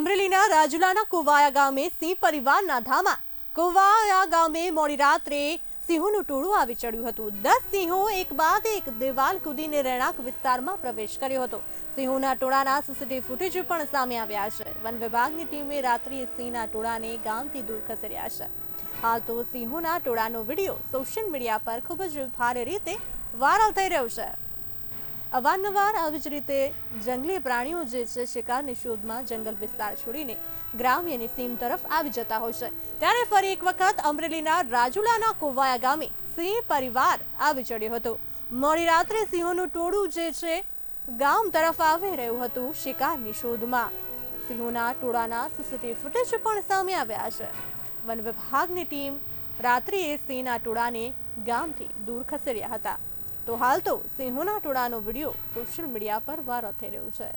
અમરેલીના રાજુલાના કુવાયા ગામે સિંહ પરિવારના ધામા કુવાયા ગામે મોડી રાત્રે સિંહોનું ટોળું આવી ચડ્યું હતું. દસ સિંહો એક બાદ એક દિવાલ કૂદીને રહેણાંક વિસ્તારમાં પ્રવેશ કર્યો હતો. સિંહોના ટોળાના સીસીટીવી ફૂટેજ પણ સામે આવ્યા છે. વન વિભાગની ટીમે રાત્રિએ સિંહના ટોળાને ગામથી દૂર ખસેડ્યા છે. હાલ તો સિંહોના ટોળાનો વીડિયો સોશિયલ મીડિયા પર ખૂબ જ ભારે રીતે વાયરલ થઈ રહ્યો છે. અવારનવાર આવી જ રીતે જંગલી પ્રાણીઓ જે છે શિકારની શોધમાં જંગલ વિસ્તાર છોડીને ગ્રામ્યની સીમ તરફ આવી જતા હોય છે. ત્યારે ફરી એક વખત અમરેલીના રાજુલાના કોવાયા ગામે સિંહ પરિવાર આવી ચડ્યો હતો. મોડી રાત્રે સિંહોનું ટોળું જે છે ગામ તરફ આવી રહ્યું હતું શિકારની શોધમાં સિંહોના ટોળાના સીસીટીવી ફૂટેજ પણ સામે આવ્યા છે. વન વિભાગની ટીમ રાત્રિએ સિંહના ટોળાને ગામથી દૂર ખસેડ્યા હતા. તો હાલ તો સિંહોના ટોળાનો વીડિયો સોશિયલ મીડિયા પર વાયરલ થઈ રહ્યો છે.